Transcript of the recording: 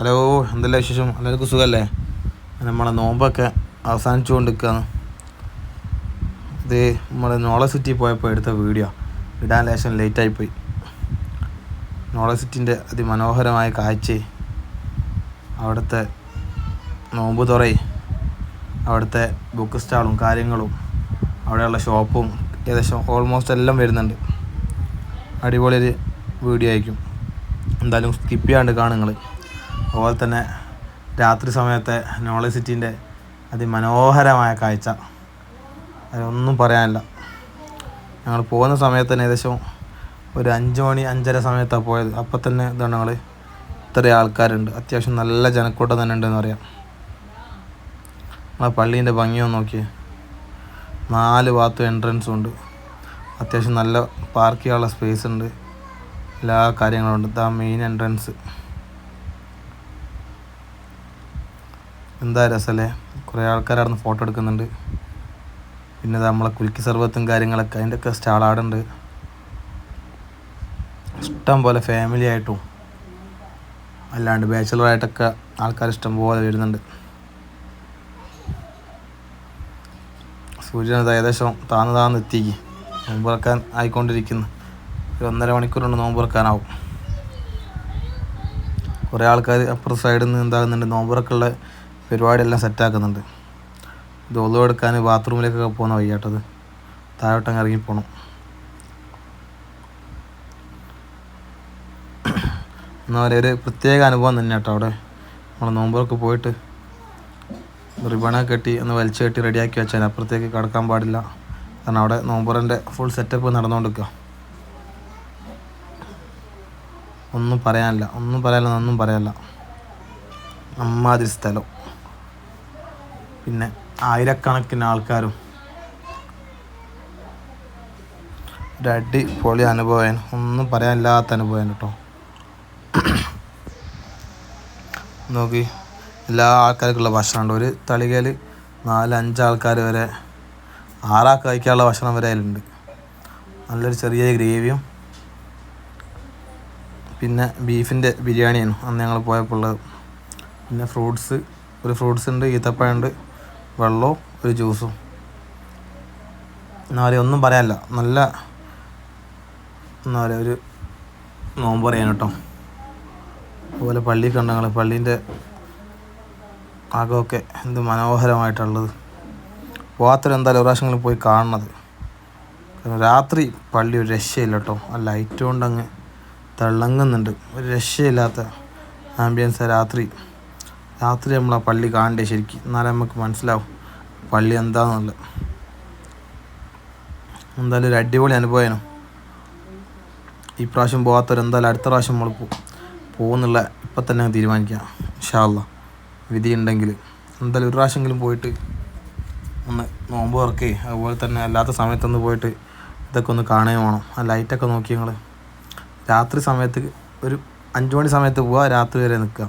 Hello എന്തെല്ലാം വിശേഷം? എല്ലാവർക്കും സുഖമല്ലേ? നമ്മളെ നോമ്പൊക്കെ അവസാനിച്ചു കൊണ്ടിരിക്കുകയാണ് ഇത് നമ്മൾ നോള സിറ്റി പോയപ്പോൾ എടുത്ത വീഡിയോ. ഇടാൻ ലേശം ലേറ്റായിപ്പോയി. നോള സിറ്റിന്റെ അതിമനോഹരമായ കാഴ്ച. അവിടുത്തെ നോമ്പ് തുറയും അവിടുത്തെ ബുക്ക് സ്റ്റാളും കാര്യങ്ങളും അവിടെയുള്ള ഷോപ്പും ഏകദേശം ഓൾമോസ്റ്റ് എല്ലാം വരുന്നുണ്ട്. അടിപൊളിയൊരു വീഡിയോ ആയിരിക്കും. എന്തായാലും സ്കിപ്പ് ചെയ്യാണ്ട് കാണുങ്ങൾ അതുപോലെ തന്നെ രാത്രി സമയത്തെ നോളജ് സിറ്റീന്റെ അതിമനോഹരമായ കാഴ്ച. അതൊന്നും പറയാനില്ല. ഞങ്ങൾ പോകുന്ന സമയത്ത് തന്നെ ഏകദേശം ഒരു അഞ്ച് മണി അഞ്ചര സമയത്താണ് പോയത്. അപ്പം തന്നെ ഇതാണ് ഞങ്ങൾ ഇത്രയും ആൾക്കാരുണ്ട്. അത്യാവശ്യം നല്ല ജനക്കൂട്ടം തന്നെ ഉണ്ടെന്ന് പറയാം. നമ്മളെ പള്ളീന്റെ ഭംഗിയൊന്ന് നോക്കിയേ. നാല് ഭാഗത്തും എൻട്രൻസും ഉണ്ട്. അത്യാവശ്യം നല്ല പാർക്ക് ചെയ്യാനുള്ള സ്പേസ് ഉണ്ട്. എല്ലാ കാര്യങ്ങളും ഉണ്ട്. ഇതാ മെയിൻ എൻട്രൻസ് എന്താ രസമല്ലേ കുറേ ആൾക്കാർ അവിടെ ഫോട്ടോ എടുക്കുന്നുണ്ട്. പിന്നെ നമ്മളെ കുലുക്കി സർവത്തും കാര്യങ്ങളൊക്കെ അതിന്റെയൊക്കെ സ്റ്റാൾ ഇഷ്ടം പോലെ ഫാമിലി ആയിട്ടും അല്ലാണ്ട് ബാച്ചിലറായിട്ടൊക്കെ ആൾക്കാർ ഇഷ്ടം പോലെ വരുന്നുണ്ട്. സൂര്യൻ ഇത് ഏകദേശം താന്ന് താന്ന് എത്തിക്ക്. നോമ്പുറക്കാൻ ആയിക്കൊണ്ടിരിക്കുന്നു. ഒരു ഒന്നര മണിക്കൂർ കൊണ്ട് നോമ്പ് തുറക്കാനാവും. കുറേ ആൾക്കാർ അപ്പുറം സൈഡിൽ നിന്ന് എന്താകുന്നുണ്ട് നോമ്പ് തുറക്കുള്ള പരിപാടിയെല്ലാം സെറ്റാക്കുന്നുണ്ട് ഇത് ഒളിവ് എടുക്കാൻ ബാത്റൂമിലേക്കൊക്കെ പോകുന്ന വയ്യാട്ടത് താഴോട്ടങ്ങ് ഇറങ്ങിപ്പോണം എന്നാൽ ഒരു പ്രത്യേക അനുഭവം തന്നെ കേട്ടോ അവിടെ. നമ്മൾ നോമ്പൊക്കെ പോയിട്ട് റിബണൊക്കെ കെട്ടി ഒന്ന് വലിച്ചു കെട്ടി റെഡിയാക്കി വെച്ചാൽ അപ്പുറത്തേക്ക് കടക്കാൻ പാടില്ല. കാരണം അവിടെ നോമ്പറിന്റെ ഫുൾ സെറ്റപ്പ് നടന്നുകൊണ്ടിരിക്കുക ഒന്നും പറയാനില്ല. ഒന്നും പറയാനില്ല ഒന്നും പറയാനില്ല. അമ്മാതിരി സ്ഥലം. പിന്നെ ആയിരക്കണക്കിന് ആൾക്കാരും. ഒരു അടിപൊളി അനുഭവം ഒന്നും പറയാനില്ലാത്ത അനുഭവം കേട്ടോ. നോക്കി എല്ലാ ആൾക്കാർക്കുള്ള ഭക്ഷണമുണ്ട് ഒരു തളികയിൽ നാല് ആൾക്കാർ വരെ ആറാൾക്ക് കഴിക്കാനുള്ള ഭക്ഷണം വരെ അതിലുണ്ട്. നല്ലൊരു ചെറിയ ഗ്രേവിയും പിന്നെ ബീഫിന്റെ ബിരിയാണിയാണ് അന്ന് ഞങ്ങൾ പോയപ്പോൾ ഉള്ളത്. പിന്നെ ഫ്രൂട്ട്സ് ഒരു ഫ്രൂട്ട്സ് ഉണ്ട് ഈത്തപ്പഴമുണ്ട് വെള്ളവും ഒരു ജ്യൂസും. എന്നാൽ ഒന്നും പറയാനില്ല. നല്ല എന്നാൽ ഒരു നോമ്പ് പറയാൻ കേട്ടോ. അതുപോലെ പള്ളി കണ്ടങ്ങൾ പള്ളീന്റെ ആകമൊക്കെ എന്ത് മനോഹരമായിട്ടുള്ളത്. പോകാത്തൊരു എന്തായാലും പ്രാവശ്യങ്ങളിൽ പോയി കാണുന്നത് കാരണം രാത്രി പള്ളി ഒരു രക്ഷയില്ല കേട്ടോ. ആ ലൈറ്റ് കൊണ്ടങ്ങ് തിളങ്ങുന്നുണ്ട്. ഒരു രക്ഷയില്ലാത്ത ആംബിയൻസ് രാത്രി. രാത്രി നമ്മൾ ആ പള്ളി കാണണ്ടേ ശരിക്കും? എന്നാലേ നമുക്ക് മനസ്സിലാവും. പള്ളി എന്താണെന്നുള്ളത് എന്തായാലും ഒരു അടിപൊളി അനുഭവമായിരുന്നു ഈ പ്രാവശ്യം പോകാത്തവർ എന്തായാലും അടുത്ത പ്രാവശ്യം നമ്മൾ പോകുന്നുള്ള ഇപ്പം തന്നെ തീരുമാനിക്കാം. ഷാള്ള വിധി ഉണ്ടെങ്കിൽ എന്തായാലും ഒരു പ്രാവശ്യമെങ്കിലും പോയിട്ട് ഒന്ന് നോമ്പ് തുറക്കേ. അതുപോലെ തന്നെ അല്ലാത്ത സമയത്തൊന്ന് പോയിട്ട് ഇതൊക്കെ ഒന്ന് കാണുകയും വേണം. ആ ലൈറ്റൊക്കെ നോക്കി ഞങ്ങൾ രാത്രി സമയത്ത് ഒരു അഞ്ച് മണി സമയത്ത് പോവുക രാത്രി വരെ നിൽക്കുക